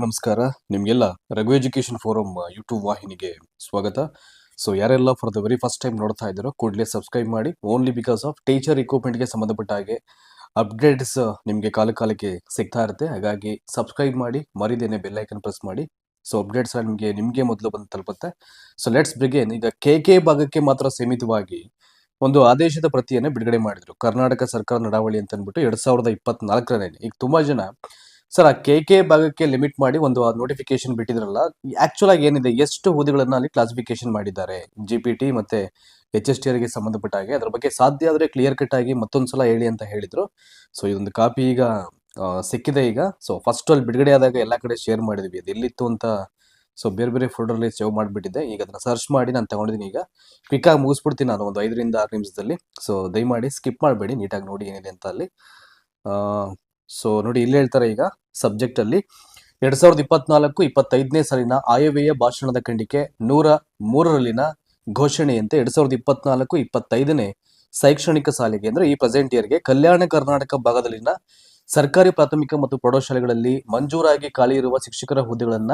ನಮಸ್ಕಾರ. ನಿಮಗೆಲ್ಲ Raghu education forum YouTube ವಾಹಿನಿಗೆ ಸ್ವಾಗತ. ಸೊ ಯಾರೆಲ್ಲ for the very first time ನೋಡ್ತಾ ಇದ್ದಾರೋ ಕೂಡಲೇ ಸಬ್ಸ್ಕ್ರೈಬ್ ಮಾಡಿ. ಓನ್ಲಿ ಬಿಕಾಸ್ ಆಫ್ ಟೀಚರ್ಗೆ ಸಂಬಂಧಪಟ್ಟ ಹಾಗೆ ಅಪ್ಡೇಟ್ಸ್ ನಿಮಗೆ ಕಾಲ ಕಾಲಕ್ಕೆ ಸಿಗ್ತಾ ಇರುತ್ತೆ. ಹಾಗಾಗಿ ಸಬ್ಸ್ಕ್ರೈಬ್ ಮಾಡಿ, ಮರಿದೇನೆ ಬೆಲ್ ಐಕನ್ ಪ್ರೆಸ್ ಮಾಡಿ. ಸೊ ಅಪ್ಡೇಟ್ಸ್ ನಿಮಗೆ ನಿಮಗೆ ಮೊದಲು ಬಂದು ತಲುಪುತ್ತೆ. ಸೊ ಲೆಟ್ಸ್ ಬಿಗೇನ್ ಈಗ ಕೆ ಕೆ ಭಾಗಕ್ಕೆ ಮಾತ್ರ ಸೀಮಿತವಾಗಿ ಒಂದು ಆದೇಶದ ಪ್ರತಿಯನ್ನು ಬಿಡುಗಡೆ ಮಾಡಿದ್ರು. ಕರ್ನಾಟಕ ಸರ್ಕಾರ ನಡಾವಳಿ ಅಂತ ಅಂದ್ಬಿಟ್ಟು ಎರಡ್ ಸಾವಿರದ ಇಪ್ಪತ್ನಾಲ್ಕರಲ್ಲಿ ಈಗ ತುಂಬಾ ಜನ ಸರ್, ಆ ಕೆ ಕೆ ಭಾಗಕ್ಕೆ ಲಿಮಿಟ್ ಮಾಡಿ ಒಂದು ನೋಟಿಫಿಕೇಶನ್ ಬಿಟ್ಟಿದ್ರಲ್ಲ ಆಕ್ಚುಲ್ ಆಗಿ ಏನಿದೆ, ಎಷ್ಟು ಹುದ್ದೆಗಳನ್ನ ಅಲ್ಲಿ ಕ್ಲಾಸಿಫಿಕೇಶನ್ ಮಾಡಿದ್ದಾರೆ? ಜಿ ಪಿ ಟಿ ಮತ್ತೆ ಎಚ್ ಎಸ್ ಟಿ ಆರ್ಗೆ ಸಂಬಂಧಪಟ್ಟ ಹಾಗೆ. ಅದ್ರ ಬಗ್ಗೆ ಸಾಧ್ಯ ಆದ್ರೆ ಕ್ಲಿಯರ್ ಕಟ್ ಆಗಿ ಮತ್ತೊಂದ್ಸಲ ಹೇಳಿ ಅಂತ ಹೇಳಿದ್ರು. ಸೊ ಇದೊಂದು ಕಾಪಿ ಈಗ ಸಿಕ್ಕಿದೆ ಈಗ. ಸೊ ಫಸ್ಟ್ ಅಲ್ಲಿ ಬಿಡುಗಡೆ ಆದಾಗ ಎಲ್ಲ ಕಡೆ ಶೇರ್ ಮಾಡಿದ್ವಿ. ಅದು ಎಲ್ಲಿತ್ತು ಅಂತ ಸೊ ಬೇರೆ ಬೇರೆ ಫೋಲ್ಡರ್ ಅಲ್ಲಿ ಸೇವ್ ಮಾಡಿಬಿಟ್ಟಿದ್ದೆ. ಈಗ ಅದನ್ನ ಸರ್ಚ್ ಮಾಡಿ ನಾನು ತಗೊಂಡಿದ್ದೀನಿ ಈಗ. ಕ್ವಿಕ್ ಆಗಿ ಮುಗಿಸ್ಬಿಡ್ತೀನಿ ನಾನು ಒಂದು ಐದರಿಂದ ಆರು ನಿಮಿಷದಲ್ಲಿ. ಸೊ ದಯಮಾಡಿ ಸ್ಕಿಪ್ ಮಾಡಬೇಡಿ, ನೀಟಾಗಿ ನೋಡಿ ಏನಿದೆ ಅಂತ ಅಲ್ಲಿ. ಸೊ ನೋಡಿ ಇಲ್ಲಿ ಹೇಳ್ತಾರೆ ಈಗ ಸಬ್ಜೆಕ್ಟ್ ಅಲ್ಲಿ ಎರಡ್ ಸಾವಿರದ ಇಪ್ಪತ್ನಾಲ್ಕು ಇಪ್ಪತ್ತೈದನೇ ಸಾಲಿನ ಆಯವ್ಯಯ ಭಾಷಣದ ಖಂಡಿಕೆ ನೂರ ಮೂರರಲ್ಲಿನ ಘೋಷಣೆಯಂತೆ ಎರಡ್ ಸಾವಿರದ ಇಪ್ಪತ್ನಾಲ್ಕು ಇಪ್ಪತ್ತೈದನೇ ಶೈಕ್ಷಣಿಕ ಸಾಲಿಗೆ ಅಂದ್ರೆ ಈ ಪ್ರೆಸೆಂಟ್ ಇಯರ್ಗೆ ಕಲ್ಯಾಣ ಕರ್ನಾಟಕ ಭಾಗದಲ್ಲಿನ ಸರ್ಕಾರಿ ಪ್ರಾಥಮಿಕ ಮತ್ತು ಪ್ರೌಢಶಾಲೆಗಳಲ್ಲಿ ಮಂಜೂರಾಗಿ ಖಾಲಿ ಇರುವ ಶಿಕ್ಷಕರ ಹುದ್ದೆಗಳನ್ನ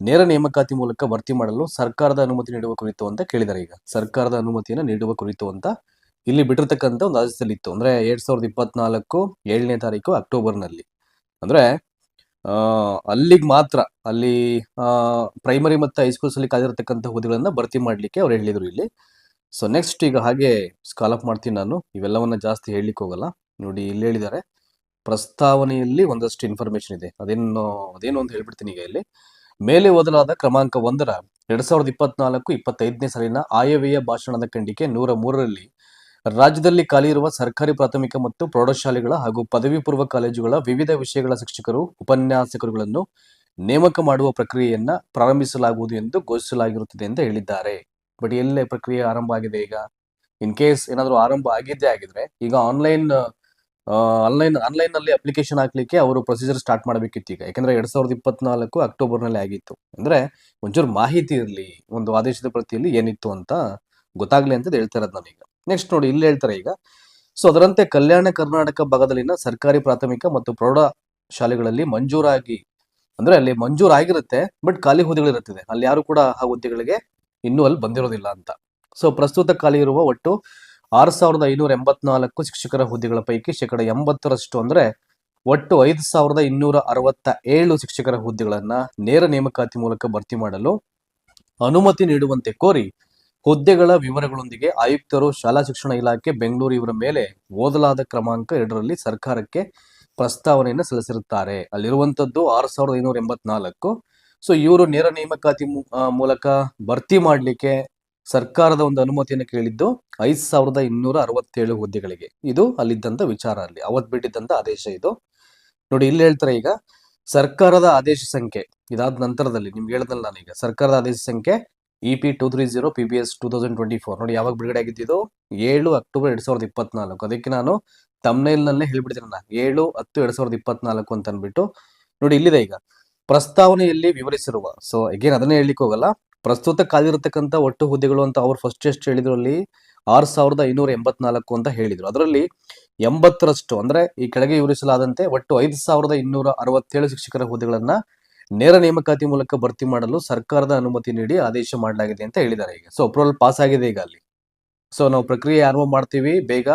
ನೇರ ನೇಮಕಾತಿ ಮೂಲಕ ಭರ್ತಿ ಮಾಡಲು ಸರ್ಕಾರದ ಅನುಮತಿ ನೀಡುವ ಕುರಿತು ಅಂತ ಕೇಳಿದ್ದಾರೆ ಈಗ. ಸರ್ಕಾರದ ಅನುಮತಿಯನ್ನು ನೀಡುವ ಕುರಿತು ಅಂತ ಇಲ್ಲಿ ಬಿಟ್ಟಿರ್ತಕ್ಕಂಥ ಒಂದು ಆದೇಶದಲ್ಲಿ ಇತ್ತು ಅಂದ್ರೆ ಎರಡ್ ಸಾವಿರದ ಇಪ್ಪತ್ನಾಲ್ಕು ಏಳನೇ ತಾರೀಕು ಅಕ್ಟೋಬರ್ನಲ್ಲಿ. ಅಂದ್ರೆ ಅಲ್ಲಿಗೆ ಮಾತ್ರ, ಅಲ್ಲಿ ಪ್ರೈಮರಿ ಮತ್ತು ಹೈಸ್ಕೂಲ್ಸ್ ಅಲ್ಲಿ ಕಾದಿರತಕ್ಕಂಥ ಹುದ್ದೆಗಳನ್ನ ಭರ್ತಿ ಮಾಡ್ಲಿಕ್ಕೆ ಅವ್ರು ಹೇಳಿದ್ರು ಇಲ್ಲಿ. ಸೊ ನೆಕ್ಸ್ಟ್ ಈಗ ಹಾಗೆ ಸ್ಕಾಲಪ್ ಮಾಡ್ತೀನಿ ನಾನು. ಇವೆಲ್ಲವನ್ನ ಜಾಸ್ತಿ ಹೇಳಲಿಕ್ಕೆ ಹೋಗಲ್ಲ. ನೋಡಿ, ಇಲ್ಲಿ ಹೇಳಿದ್ದಾರೆ. ಪ್ರಸ್ತಾವನೆಯಲ್ಲಿ ಒಂದಷ್ಟು ಇನ್ಫಾರ್ಮೇಶನ್ ಇದೆ. ಅದೇನು ಅದೇನು ಅಂತ ಹೇಳ್ಬಿಡ್ತೀನಿ ಈಗ ಇಲ್ಲಿ. ಮೇಲೆ ಓದಲಾದ ಕ್ರಮಾಂಕ ಒಂದರ ಎರಡ್ ಸಾವಿರದ ಇಪ್ಪತ್ನಾಲ್ಕು ಇಪ್ಪತ್ತೈದನೇ ಸಾಲಿನ ಆಯವ್ಯಯ ಭಾಷಣದ ಖಂಡಿಕೆ ನೂರ ಮೂರರಲ್ಲಿ ರಾಜ್ಯದಲ್ಲಿ ಖಾಲಿ ಇರುವ ಸರ್ಕಾರಿ, ಪ್ರಾಥಮಿಕ ಮತ್ತು ಪ್ರೌಢಶಾಲೆಗಳ ಹಾಗೂ ಪದವಿ ಪೂರ್ವ ಕಾಲೇಜುಗಳ ವಿವಿಧ ವಿಷಯಗಳ ಶಿಕ್ಷಕರು, ಉಪನ್ಯಾಸಕರುಗಳನ್ನು ನೇಮಕ ಮಾಡುವ ಪ್ರಕ್ರಿಯೆಯನ್ನ ಪ್ರಾರಂಭಿಸಲಾಗುವುದು ಎಂದು ಘೋಷಿಸಲಾಗಿರುತ್ತದೆ ಅಂತ ಹೇಳಿದ್ದಾರೆ. ಬಟ್ ಎಲ್ಲೇ ಪ್ರಕ್ರಿಯೆ ಆರಂಭ ಆಗಿದೆ ಈಗ? ಇನ್ ಕೇಸ್ ಏನಾದರೂ ಆರಂಭ ಆಗಿದ್ದೇ ಆಗಿದ್ರೆ, ಈಗ ಆನ್ಲೈನ್ ಆನ್ಲೈನ್ ಆನ್ಲೈನ್ನಲ್ಲಿ ಅಪ್ಲಿಕೇಶನ್ ಹಾಕ್ಲಿಕ್ಕೆ ಅವರು ಪ್ರೊಸೀಜರ್ ಸ್ಟಾರ್ಟ್ ಮಾಡಬೇಕಿತ್ತು ಈಗ. ಯಾಕಂದ್ರೆ ಎರಡ್ ಸಾವಿರದ ಇಪ್ಪತ್ನಾಲ್ಕು ಅಕ್ಟೋಬರ್ನಲ್ಲಿ ಆಗಿತ್ತು. ಅಂದ್ರೆ ಒಂಚೂರು ಮಾಹಿತಿ ಇರಲಿ, ಒಂದು ಆದೇಶದ ಪ್ರತಿಯಲ್ಲಿ ಏನಿತ್ತು ಅಂತ ಗೊತ್ತಾಗ್ಲಿ ಅಂತ ಹೇಳ್ತಾ ಇರೋದು ನಾನೀಗ. ನೆಕ್ಸ್ಟ್ ನೋಡಿ ಇಲ್ಲಿ ಹೇಳ್ತಾರೆ ಈಗ. ಸೊ ಅದರಂತೆ ಕಲ್ಯಾಣ ಕರ್ನಾಟಕ ಭಾಗದಲ್ಲಿನ ಸರ್ಕಾರಿ ಪ್ರಾಥಮಿಕ ಮತ್ತು ಪ್ರೌಢ ಶಾಲೆಗಳಲ್ಲಿ ಮಂಜೂರಾಗಿ, ಅಂದ್ರೆ ಅಲ್ಲಿ ಮಂಜೂರಾಗಿರುತ್ತೆ ಬಟ್ ಖಾಲಿ ಹುದ್ದೆಗಳಿರುತ್ತದೆ. ಅಲ್ಲಿ ಯಾರು ಕೂಡ ಆ ಹುದ್ದೆಗಳಿಗೆ ಇನ್ನೂ ಅಲ್ಲಿ ಬಂದಿರೋದಿಲ್ಲ ಅಂತ. ಸೊ ಪ್ರಸ್ತುತ ಖಾಲಿ ಇರುವ ಒಟ್ಟು ಆರು ಸಾವಿರದ ಐನೂರ ಎಂಬತ್ನಾಲ್ಕು ಶಿಕ್ಷಕರ ಹುದ್ದೆಗಳ ಪೈಕಿ ಶೇಕಡ ಎಂಬತ್ತರಷ್ಟು ಅಂದ್ರೆ ಒಟ್ಟು ಐದು ಸಾವಿರದ ಇನ್ನೂರ ಅರವತ್ತ ಏಳು ಶಿಕ್ಷಕರ ಹುದ್ದೆಗಳನ್ನ ನೇರ ನೇಮಕಾತಿ ಮೂಲಕ ಭರ್ತಿ ಮಾಡಲು ಅನುಮತಿ ನೀಡುವಂತೆ ಕೋರಿ ಹುದ್ದೆಗಳ ವಿವರಗಳೊಂದಿಗೆ ಆಯುಕ್ತರು ಶಾಲಾ ಶಿಕ್ಷಣ ಇಲಾಖೆ ಬೆಂಗಳೂರು ಇವರ ಮೇಲೆ ಓದಲಾದ ಕ್ರಮಾಂಕ ಎರಡರಲ್ಲಿ ಸರ್ಕಾರಕ್ಕೆ ಪ್ರಸ್ತಾವನೆಯನ್ನು ಸಲ್ಲಿಸಿರುತ್ತಾರೆ. ಅಲ್ಲಿರುವಂತದ್ದು ಆರು ಸಾವಿರದ ಐನೂರ ಎಂಬತ್ನಾಲ್ಕು. ಸೊ ಇವರು ನೇರ ನೇಮಕಾತಿ ಮೂಲಕ ಭರ್ತಿ ಮಾಡಲಿಕ್ಕೆ ಸರ್ಕಾರದ ಒಂದು ಅನುಮತಿಯನ್ನು ಕೇಳಿದ್ದು ಐದು ಸಾವಿರದ ಇನ್ನೂರ ಅರವತ್ತೇಳು ಹುದ್ದೆಗಳಿಗೆ. ಇದು ಅಲ್ಲಿದ್ದಂತ ವಿಚಾರ ಅಲ್ಲಿ. ಅವತ್ ಬಿಟ್ಟಿದ್ದಂಥ ಆದೇಶ ಇದು. ನೋಡಿ, ಇಲ್ಲಿ ಹೇಳ್ತಾರೆ ಈಗ, ಸರ್ಕಾರದ ಆದೇಶ ಸಂಖ್ಯೆ ಇದಾದ ನಂತರದಲ್ಲಿ, ನಿಮ್ಗೆ ಹೇಳ್ದಲ್ಲ ನಾನೀಗ, ಸರ್ಕಾರದ ಆದೇಶ ಸಂಖ್ಯೆ E P two three zero P B S two thousand twenty four ನೋಡಿ, ಯಾವಾಗ ಬಿಡುಗಡೆ ಆಗಿದ್ದು? ಏಳು ಅಕ್ಟೋಬರ್ ಎರಡ್ ಸಾವಿರದ ಇಪ್ಪತ್ನಾಲ್ಕು. ಅದಕ್ಕೆ ನಾನು ತಮ್ನೈಲ್ನಲ್ಲೇ ಹೇಳ್ಬಿಡ್ತೀನಿ ನಾನು. ಏಳು ಹತ್ತು ಎರಡ್ ಸಾವಿರದ ಇಪ್ಪತ್ನಾಲ್ಕು ಅಂತ ಅಂದ್ಬಿಟ್ಟು ನೋಡಿ, ಇಲ್ಲಿದೆ ಈಗ. ಪ್ರಸ್ತಾವನೆಯಲ್ಲಿ ವಿವರಿಸಿರುವ ಸೊ ಅಗೇನ್ ಅದನ್ನೇ ಹೇಳಲಿಕ್ಕೆ ಹೋಗಲ್ಲ. ಪ್ರಸ್ತುತ ಕಾಲಿರತಕ್ಕಂಥ ಒಟ್ಟು ಹುದ್ದೆಗಳು ಅಂತ ಅವರು ಫಸ್ಟ್ ಎಷ್ಟು ಹೇಳಿದ್ರು ಅಲ್ಲಿ ಆರು ಸಾವಿರದ ಐನೂರ ಎಂಬತ್ನಾಲ್ಕು ಅಂತ ಹೇಳಿದ್ರು. ಅದರಲ್ಲಿ ಎಂಬತ್ತರಷ್ಟು, ಅಂದ್ರೆ ಈ ಕೆಳಗೆ ವಿವರಿಸಲಾದಂತೆ ಒಟ್ಟು ಐದು ಸಾವಿರದ ಇನ್ನೂರ ಅರವತ್ತೇಳು ಶಿಕ್ಷಕರ ಹುದ್ದೆಗಳನ್ನ ನೇರ ನೇಮಕಾತಿ ಮೂಲಕ ಭರ್ತಿ ಮಾಡಲು ಸರ್ಕಾರದ ಅನುಮತಿ ನೀಡಿ ಆದೇಶ ಮಾಡಲಾಗಿದೆ ಅಂತ ಹೇಳಿದ್ದಾರೆ ಈಗ. ಸೊ ಅಪ್ರೂವಲ್ ಪಾಸ್ ಆಗಿದೆ ಈಗ ಅಲ್ಲಿ. ಸೊ ನಾವು ಪ್ರಕ್ರಿಯೆ ಆರಂಭ ಮಾಡ್ತೀವಿ ಬೇಗ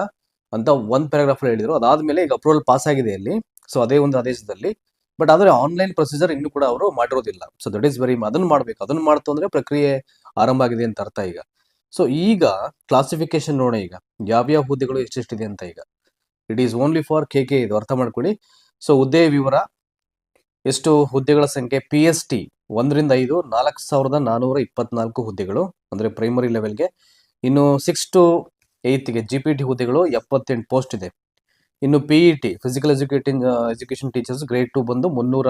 ಅಂತ ಒಂದ್ ಪ್ಯಾರಾಗ್ರಾಫ್ ಹೇಳಿದ್ರು. ಅದಾದ್ಮೇಲೆ ಈಗ ಅಪ್ರೂವಲ್ ಪಾಸ್ ಆಗಿದೆ ಅಲ್ಲಿ. ಸೊ ಅದೇ ಒಂದು ಆದೇಶದಲ್ಲಿ. ಬಟ್ ಆದರೆ ಆನ್ಲೈನ್ ಪ್ರೊಸೀಜರ್ ಇನ್ನು ಕೂಡ ಅವರು ಮಾಡಿರೋದಿಲ್ಲ. ಸೊ ದಟ್ ಈಸ್ ವೆರಿ ಅದನ್ನ ಮಾಡ್ಬೇಕು. ಅದನ್ನ ಮಾಡ್ತು ಅಂದ್ರೆ ಪ್ರಕ್ರಿಯೆ ಆರಂಭ ಆಗಿದೆ ಅಂತ ಅರ್ಥ ಈಗ. ಸೊ ಈಗ ಕ್ಲಾಸಿಫಿಕೇಶನ್ ನೋಡೋಣ ಈಗ. ಯಾವ್ಯಾವ ಹುದ್ದೆಗಳು ಎಷ್ಟೆಷ್ಟಿದೆ ಅಂತ ಈಗ. It is only for K K ಇದು. ಅರ್ಥ ಮಾಡ್ಕೊಳ್ಳಿ. ಸೊ ಹುದ್ದೆ ವಿವರ ಎಷ್ಟು ಹುದ್ದೆಗಳ ಸಂಖ್ಯೆ? ಪಿ ಎಸ್ ಟಿ ಒಂದರಿಂದ ಐದು, ನಾಲ್ಕು ಸಾವಿರದ ನಾನೂರ ಇಪ್ಪತ್ನಾಲ್ಕು ಹುದ್ದೆಗಳು, ಅಂದರೆ ಪ್ರೈಮರಿ ಲೆವೆಲ್ಗೆ ಇನ್ನು ಸಿಕ್ಸ್ ಟು ಏಯ್ತ್ಗೆ ಜಿ ಪಿ ಟಿ ಹುದ್ದೆಗಳು ಎಪ್ಪತ್ತೆಂಟು ಪೋಸ್ಟ್ ಇದೆ. ಇನ್ನು P E T physical educating education teachers grade two ಬಂದು ಮುನ್ನೂರ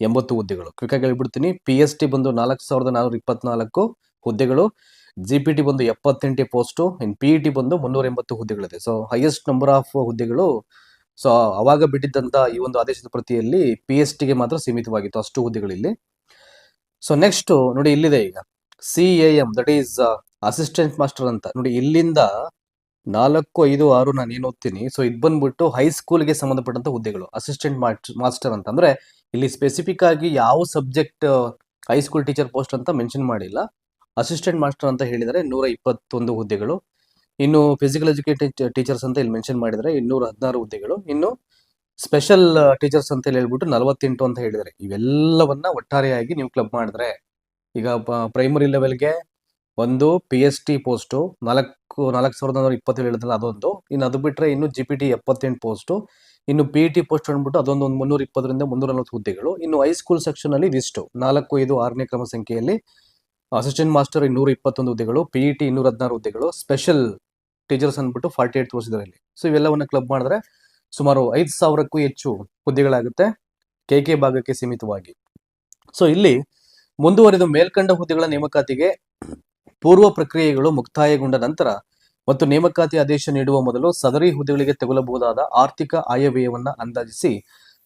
ಎಂಬತ್ತು ಹುದ್ದೆಗಳು. ಕ್ವಿಕ್ ಆಗಿ ಹೇಳ್ಬಿಡ್ತೀನಿ. ಪಿ ಎಸ್ ಟಿ ಬಂದು ನಾಲ್ಕು ಸಾವಿರದ ನಾನೂರ ಇಪ್ಪತ್ನಾಲ್ಕು ಹುದ್ದೆಗಳು ಜಿ ಪಿ ಟಿ ಬಂದು ಎಪ್ಪತ್ತೆಂಟು ಪೋಸ್ಟು ಇನ್ ಪಿ ಇ ಟಿ ಬಂದು ಮುನ್ನೂರ ಎಂಬತ್ತು ಹುದ್ದೆಗಳಿದೆ. ಸೊ ಹೈಯೆಸ್ಟ್ ನಂಬರ್ ಆಫ್ ಹುದ್ದೆಗಳು ಸೊ ಅವಾಗ ಬಿಟ್ಟಿದ್ದಂತ ಈ ಒಂದು ಆದೇಶದ ಪ್ರತಿಯಲ್ಲಿ ಪಿ ಎಸ್ ಟಿಗೆ ಮಾತ್ರ ಸೀಮಿತವಾಗಿತ್ತು ಅಷ್ಟು ಹುದ್ದೆಗಳಲ್ಲಿ. ಸೊ ನೆಕ್ಸ್ಟ್ ನೋಡಿ ಇಲ್ಲಿದೆ ಈಗ. C A that is assistant master ಅಂತ. ನೋಡಿ ಇಲ್ಲಿಂದ ನಾಲ್ಕು, ಐದು, ಆರು ನಾನು ಏನು ಓದ್ತೀನಿ. ಸೊ ಇದು ಬಂದ್ಬಿಟ್ಟು ಹೈಸ್ಕೂಲ್ಗೆ ಸಂಬಂಧಪಟ್ಟಂತ ಹುದ್ದೆಗಳು. ಅಸಿಸ್ಟೆಂಟ್ ಮಾಸ್ಟರ್ ಅಂತ. ಅಂದ್ರೆ ಇಲ್ಲಿ ಸ್ಪೆಸಿಫಿಕ್ ಆಗಿ ಯಾವ subject high school teacher post ಅಂತ ಮೆನ್ಷನ್ ಮಾಡಿಲ್ಲ. ಅಸಿಸ್ಟೆಂಟ್ ಮಾಸ್ಟರ್ ಅಂತ ಹೇಳಿದರೆ ನೂರ ಇಪ್ಪತ್ತೊಂದು ಹುದ್ದೆಗಳು. ಇನ್ನು ಫಿಸಿಕಲ್ ಎಜುಕೇಟೆಡ್ ಟೀಚರ್ಸ್ ಅಂತ ಇಲ್ಲಿ ಮೆನ್ಷನ್ ಮಾಡಿದರೆ ಇನ್ನೂರ ಹದಿನಾರು ಹುದ್ದೆಗಳು. ಇನ್ನು ಸ್ಪೆಷಲ್ ಟೀಚರ್ಸ್ ಅಂತ ಹೇಳಿ ಹೇಳ್ಬಿಟ್ಟು ನಲವತ್ತೆಂಟು ಅಂತ ಹೇಳಿದರೆ ಇವೆಲ್ಲವನ್ನ ಒಟ್ಟಾರೆಯಾಗಿ ನೀವು ಕ್ಲಬ್ ಮಾಡಿದ್ರೆ ಈಗ ಪ್ರೈಮರಿ ಲೆವೆಲ್ಗೆ ಒಂದು ಪಿ ಎಸ್ ಟಿ ಪೋಸ್ಟು ನಾಲ್ಕು ನಾಲ್ಕು ಸಾವಿರದ ನೂರ ಇಪ್ಪತ್ತೇಳು ಹೇಳಿದ್ರಲ್ಲ ಅದೊಂದು. ಇನ್ನು ಅದು ಬಿಟ್ಟರೆ ಇನ್ನು ಜಿ ಪಿ ಟಿ ಎಪ್ಪತ್ತೆಂಟು ಪೋಸ್ಟು ಇನ್ನು ಪಿ ಟಿ ಪೋಸ್ಟ್ ಅಂದ್ಬಿಟ್ಟು ಅದೊಂದು ಒಂದು ಮುನ್ನೂರ ಇಪ್ಪತ್ತರಿಂದ ಮುನ್ನೂರ ನಲವತ್ತು ಹುದ್ದೆಗಳು. ಇನ್ನು ಹೈಸ್ಕೂಲ್ ಸೆಕ್ಷನ್ ಅಲ್ಲಿ ಇದಿಷ್ಟು ನಾಲ್ಕು, ಐದು, ಆರನೇ ಕ್ರಮ ಸಂಖ್ಯೆಯಲ್ಲಿ ಅಸಿಸ್ಟೆಂಟ್ ಮಾಸ್ಟರ್ ಇನ್ನೂರ ಇಪ್ಪತ್ತೊಂದು ಹುದ್ದೆಗಳು ಪಿ ಇ ಟಿ ಇನ್ನೂರ ಹದಿನಾರು ಹುದ್ದೆಗಳು ಸ್ಪೆಷಲ್ ಟೀಚರ್ಸ್ ಅಂದ್ಬಿಟ್ಟು ಫಾರ್ಟಿ ಏಟ್ ತೋರಿಸಿದ್ದಾರೆ ಇಲ್ಲಿ. ಸೊ ಇವೆಲ್ಲವನ್ನ ಕ್ಲಬ್ ಮಾಡಿದ್ರೆ ಸುಮಾರು ಐದು ಸಾವಿರಕ್ಕೂ ಹೆಚ್ಚು ಹುದ್ದೆಗಳಾಗುತ್ತೆ ಕೆ ಕೆ ಭಾಗಕ್ಕೆ ಸೀಮಿತವಾಗಿ. ಸೊ ಇಲ್ಲಿ ಮುಂದುವರಿದ ಮೇಲ್ಕಂಡ ಹುದ್ದೆಗಳ ನೇಮಕಾತಿಗೆ ಪೂರ್ವ ಪ್ರಕ್ರಿಯೆಗಳು ಮುಕ್ತಾಯಗೊಂಡ ನಂತರ ಮತ್ತು ನೇಮಕಾತಿ ಆದೇಶ ನೀಡುವ ಮೊದಲು ಸದರಿ ಹುದ್ದೆಗಳಿಗೆ ತಗುಲಬಹುದಾದ ಆರ್ಥಿಕ ಆಯವ್ಯಯವನ್ನ ಅಂದಾಜಿಸಿ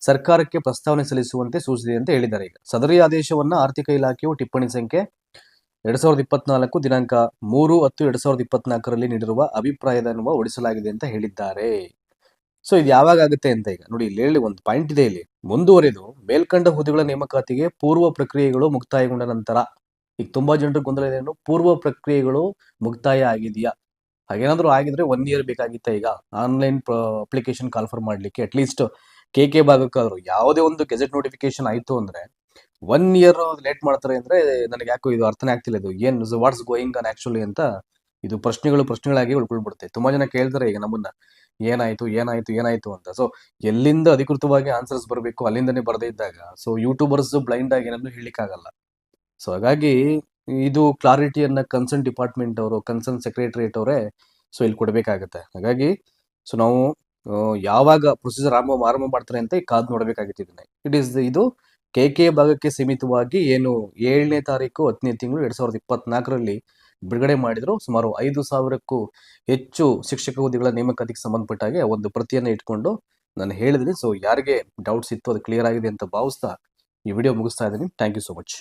ಸರ್ಕಾರಕ್ಕೆ ಪ್ರಸ್ತಾವನೆ ಸಲ್ಲಿಸುವಂತೆ ಸೂಚಿಸಿದೆ ಅಂತ ಹೇಳಿದ್ದಾರೆ ಈಗ. ಸದರಿ ಆದೇಶವನ್ನ ಆರ್ಥಿಕ ಇಲಾಖೆಯು ಟಿಪ್ಪಣಿ ಸಂಖ್ಯೆ ಎರಡ್ ಸಾವಿರದ ಇಪ್ಪತ್ನಾಲ್ಕು ದಿನಾಂಕ ಮೂರು ಹತ್ತು ಎರಡ್ ಸಾವಿರದ ಇಪ್ಪತ್ನಾಲ್ಕರಲ್ಲಿ ನೀಡಿರುವ ಅಭಿಪ್ರಾಯದ ಅನುಭವ ಹೊಡಿಸಲಾಗಿದೆ ಅಂತ ಹೇಳಿದ್ದಾರೆ. ಸೊ ಇದು ಯಾವಾಗ ಆಗುತ್ತೆ ಅಂತ ಈಗ ನೋಡಿ, ಇಲ್ಲಿ ಹೇಳಿ ಒಂದು ಪಾಯಿಂಟ್ ಇದೆ ಇಲ್ಲಿ. ಮುಂದುವರೆದು, ಮೇಲ್ಕಂಡ ಹುದ್ದೆಗಳ ನೇಮಕಾತಿಗೆ ಪೂರ್ವ ಪ್ರಕ್ರಿಯೆಗಳು ಮುಕ್ತಾಯಗೊಂಡ ನಂತರ, ಈಗ ತುಂಬಾ ಜನರು ಗೊಂದಲ ಇದೆ ಪೂರ್ವ ಪ್ರಕ್ರಿಯೆಗಳು ಮುಕ್ತಾಯ ಆಗಿದೆಯಾ? ಹಾಗೇನಾದ್ರೂ ಆಗಿದ್ರೆ ಒನ್ ಇಯರ್ ಬೇಕಾಗಿತ್ತ ಈಗ? ಆನ್ಲೈನ್ ಅಪ್ಲಿಕೇಶನ್ ಕಾಲ್ಫರ್ ಮಾಡ್ಲಿಕ್ಕೆ ಅಟ್ಲೀಸ್ಟ್ ಕೆ ಕೆ ಭಾಗಕ್ಕಾದ್ರು ಯಾವುದೇ ಒಂದು ಗೆಜೆಟ್ ನೋಟಿಫಿಕೇಶನ್ ಆಯ್ತು ಅಂದ್ರೆ ಒನ್ ಇಯರ್ ಲೇಟ್ ಮಾಡ್ತಾರೆ ಅಂದ್ರೆ ನನಗೆ ಯಾಕೋ ಇದು ಅರ್ಥನೇ ಆಗ್ತಿಲ್ಲ ಇದು. ಏನ್ ವಾಟ್ಸ್ ಗೋಯಿಂಗ್ ಆನ್ ಆಕ್ಚುಲಿ ಅಂತ ಇದು ಪ್ರಶ್ನೆಗಳು ಪ್ರಶ್ನೆಗಳಾಗಿ ಉಳ್ಕೊಳ್ಬಿಡುತ್ತೆ ತುಂಬಾ ಜನ ಕೇಳ್ತಾರೆ ಈಗ ನಮ್ಮನ್ನ, ಏನಾಯ್ತು ಏನಾಯ್ತು ಏನಾಯ್ತು ಅಂತ. ಸೊ ಎಲ್ಲಿಂದ ಅಧಿಕೃತವಾಗಿ ಆನ್ಸರ್ಸ್ ಬರಬೇಕು, ಅಲ್ಲಿಂದನೇ ಬರದೇ ಇದ್ದಾಗ ಸೊ ಯೂಟ್ಯೂಬರ್ಸ್ ಬ್ಲೈಂಡ್ ಆಗಿ ಏನನ್ನು ಹೇಳಿಕ್ಕಾಗಲ್ಲ ಸೊ ಹಾಗಾಗಿ ಇದು ಕ್ಲಾರಿಟಿಯನ್ನ ಕನ್ಸರ್ನ್ ಡಿಪಾರ್ಟ್ಮೆಂಟ್ ಅವರು ಕನ್ಸರ್ನ್ ಸೆಕ್ರೆಟರಿಯೇಟ್ ಅವರೇ ಸೊ ಇಲ್ಲಿ ಕೊಡಬೇಕಾಗತ್ತೆ. ಹಾಗಾಗಿ ಸೊ ನಾವು ಯಾವಾಗ ಪ್ರೊಸೀಜರ್ ಆರಂಭ ಆರಂಭ ಮಾಡ್ತಾರೆ ಅಂತ ಈ ಕಾದು ನೋಡಬೇಕಾಗಿತ್ತು ಇದನ್ನ. ಇಟ್ ಈಸ್ ಇದು ಕೆ ಕೆ ಭಾಗಕ್ಕೆ ಸೀಮಿತವಾಗಿ ಏನು ಏಳನೇ ತಾರೀಕು, ಹತ್ತನೇ ತಿಂಗಳು, ಎರಡ್ ಸಾವಿರದ ಇಪ್ಪತ್ನಾಲ್ಕರಲ್ಲಿ ಬಿಡುಗಡೆ ಮಾಡಿದ್ರು. ಸುಮಾರು ಐದು ಸಾವಿರಕ್ಕೂ ಹೆಚ್ಚು ಶಿಕ್ಷಕ ಹುದ್ದೆಗಳ ನೇಮಕಾತಿಗೆ ಸಂಬಂಧಪಟ್ಟ ಹಾಗೆ ಒಂದು ಪ್ರತಿಯನ್ನು ಇಟ್ಕೊಂಡು ನಾನು ಹೇಳಿದ್ದೀನಿ. ಸೊ ಯಾರಿಗೆ ಡೌಟ್ಸ್ ಇತ್ತು ಅದು ಕ್ಲಿಯರ್ ಆಗಿದೆ ಅಂತ ಭಾವಿಸ್ತಾ ಈ ವಿಡಿಯೋ ಮುಗಿಸ್ತಾ ಇದ್ದೀನಿ. Thank you so much